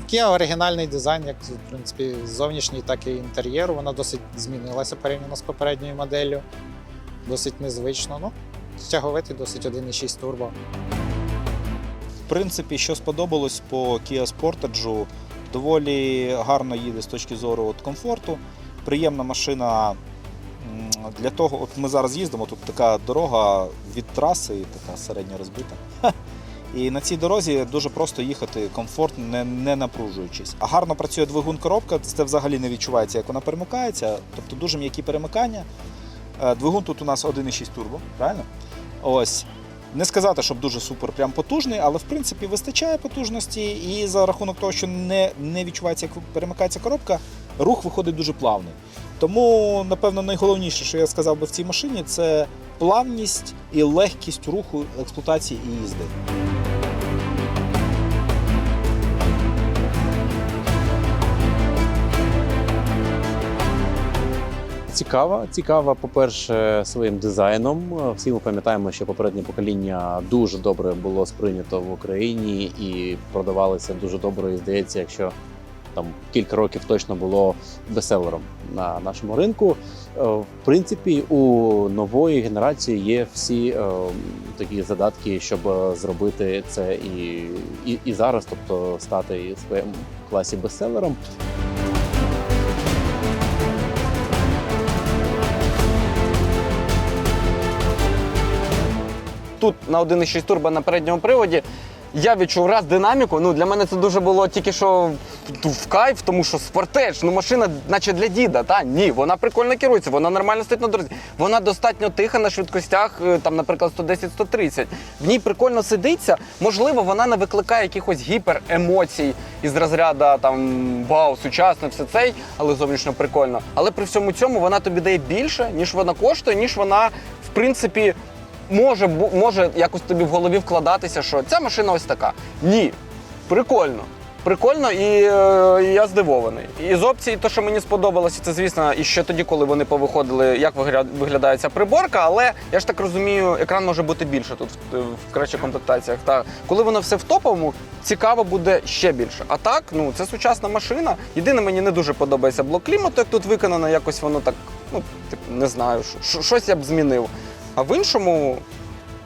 Kia оригінальний дизайн, як в принципі зовнішній, так і інтер'єр. Вона досить змінилася порівняно з попередньою моделлю. Досить незвично. Ну, тяговитий, досить 1,6 турбо. В принципі, що сподобалось по Kia Sportage, доволі гарно їде з точки зору от комфорту. Приємна машина для того, от ми зараз їздимо, тут така дорога від траси, така середньо розбита. І на цій дорозі дуже просто їхати комфортно, не, не напружуючись. А гарно працює двигун коробка, це взагалі не відчувається, як вона перемикається. Тобто дуже м'які перемикання. Е, Двигун тут у нас 1,6 турбо, правильно? Ось. Не сказати, щоб дуже супер прям потужний, але в принципі вистачає потужності, і за рахунок того, що не, не відчувається, як перемикається коробка, рух виходить дуже плавний. Тому, напевно, найголовніше, що я сказав би в цій машині, це плавність і легкість руху експлуатації і їзди. Цікава, цікава, по-перше, своїм дизайном. Всі ми пам'ятаємо, що попереднє покоління дуже добре було сприйнято в Україні і продавалося дуже добре. І здається, якщо там кілька років точно було бестселером на нашому ринку. Е, В принципі, у нової генерації є всі е, такі задатки, щоб е, зробити це і, і, і зараз, тобто стати своєму класі бестселером. Тут на 1,6 турбо на передньому приводі. Я відчув раз динаміку. Ну для мене це дуже було тільки що в- кайф, тому що спортеж, ну машина, наче для діда. Та ні, вона прикольно керується, вона нормально стоїть на дорозі. Вона достатньо тиха на швидкостях, е, там, наприклад, 110-130. В ній прикольно сидиться. Можливо, вона не викликає якихось гіперемоцій із розряду там вау, сучасно, все цей, але зовнішньо прикольно. Але при всьому цьому вона тобі дає більше, ніж вона коштує, ніж вона, в принципі, може, може якось тобі в голові вкладатися, що ця машина ось така. Ні. Прикольно. Прикольно і е, я здивований. І з опцій, то, що мені сподобалося, це звісно, і ще тоді, коли вони повиходили, як вигля- виглядає ця приборка, але я ж так розумію, екран може бути більше тут в, в кращих комплектаціях. Та коли воно все в топовому, цікаво буде ще більше. А так, ну це сучасна машина. Єдине, мені не дуже подобається блок клімату, як тут виконано, якось воно так, ну не знаю, що- щось я б змінив. А в іншому,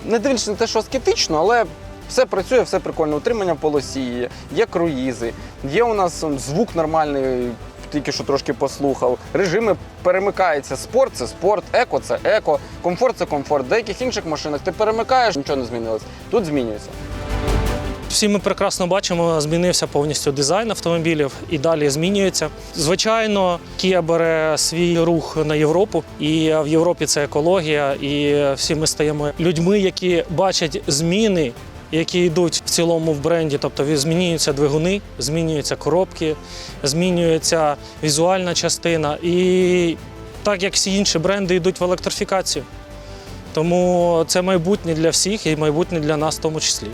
не дивлячись на те, що скептично, але все працює, все прикольно. Утримання в полосі, є, круїзи, є у нас звук нормальний, тільки що трошки послухав. Режими перемикаються. Спорт це спорт, еко це еко, комфорт це комфорт. В деяких інших машинах ти перемикаєш, нічого не змінилось. Тут змінюється. Всі ми прекрасно бачимо, змінився повністю дизайн автомобілів і далі змінюється. Звичайно, Kia бере свій рух на Європу, і в Європі це екологія. І всі ми стаємо людьми, які бачать зміни, які йдуть в цілому в бренді. Тобто змінюються двигуни, змінюються коробки, змінюється візуальна частина. І так як всі інші бренди йдуть в електрифікацію. Тому це майбутнє для всіх і майбутнє для нас в тому числі.